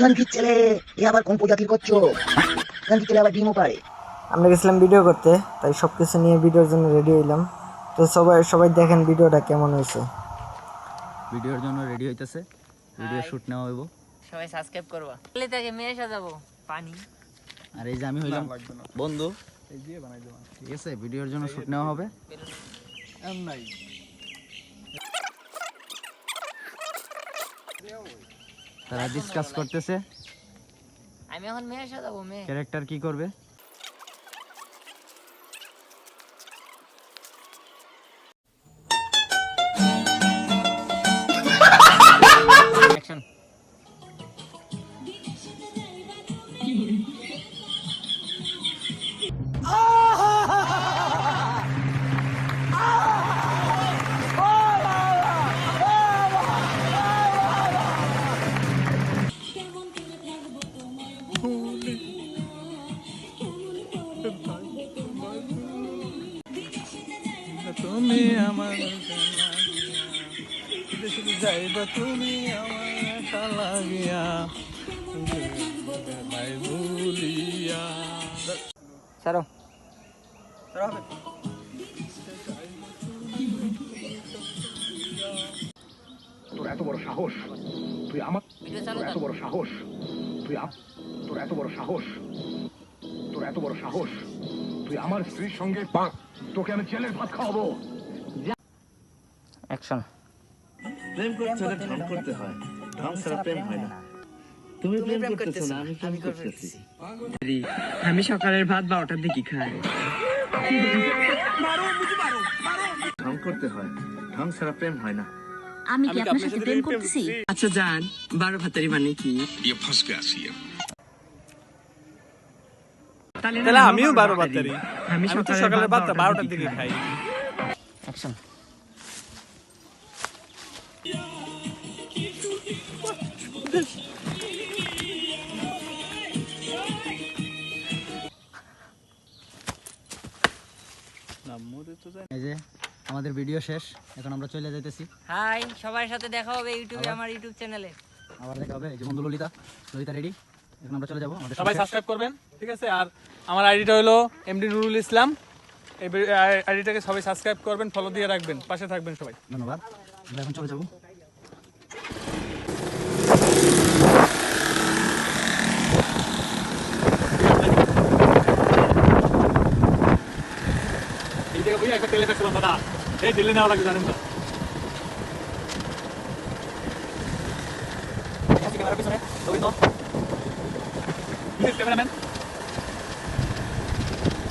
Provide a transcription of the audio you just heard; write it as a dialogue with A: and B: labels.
A: খানকির ছেলে এ আবার কোন প্রজাতির করছ খানকির ছেলে আবার ডিমও পারে
B: আমরা গেছিলাম ভিডিও করতে তাই সব কিছু নিয়ে ভিডিওর জন্য রেডি হইলাম। তো সবাই সবাই দেখেন ভিডিওটা কেমন হয়েছে।
C: ভিডিওর জন্য রেডি হইতেছে। ভিডিও শুট নেওয়া হইব।
D: সবাই সাবস্ক্রাইব করবা। তাহলে তাকে মেয়ে সাজাবো। পানি।
C: আর এই যে আমি হইলাম বন্ধু। ঠিক আছে ভিডিওর জন্য শুট নেওয়া হবে। তারা ডিসকাস করতেছে।
D: আমি এখন মেয়ের সাথে যাব মেয়ে।
C: ক্যারেক্টার কি করবে?
E: তুমি আমার যাইবা তুমি আমার লাগিয়া ভুলিয়া।
D: ছাড়ো।
F: তোর এত বড় সাহস তুই আমার এত বড় সাহস তুই তোর এত বড় সাহস তোর এত বড় সাহস। তুই আমার স্ত্রীর সঙ্গে পা- তোকে আমি জেলের ভাত খাওয়াবো।
D: অ্যাকশন
G: প্রেম করতে হলে ঢং করতে হয়। ঢং ছাড়া প্রেম হয় না। তুমি প্রেম করতেছো না আমি প্রেম করতেছি।
B: আমি সকালের ভাত বারোটার দিকে খাই।
G: ঢং করতে হয়। ঢং ছাড়া প্রেম হয় না।
H: আমি কি আপনার সাথে প্রেম করতেছি?
B: আচ্ছা যান বারো ভাতারি মানে কি?
E: তাহলে আমিও বারো বাতারি আমি তো সকালে বারোটা বারোটার দিকে খাই।
D: অ্যাকশন।
C: এই যে আমাদের ভিডিও শেষ। এখন আমরা চলে যাইতেছি।
D: হাই সবার সাথে দেখা হবে ইউটিউবে আমার ইউটিউব চ্যানেলে।
C: আবার দেখা হবে। এই যে বন্ধু ললিতা ললিতা রেডি? এখন আমরা চলে যাব। আমাদের
E: সবাই সাবস্ক্রাইব করবেন ঠিক আছে? আর আমার আইডিটা হলো এমডি নুরুল ইসলাম। এই আইডিটাকে সবাই সাবস্ক্রাইব করবেন ফলো দিয়ে রাখবেন পাশে থাকবেন সবাই।
C: ধন্যবাদ। এখন চলে যাব।
E: একটা তেলে ফেলছিলাম দাদা এই দিল্লি নেওয়া লাগবে জানেন তো।
C: ক্যামেরার পিছনে। রবি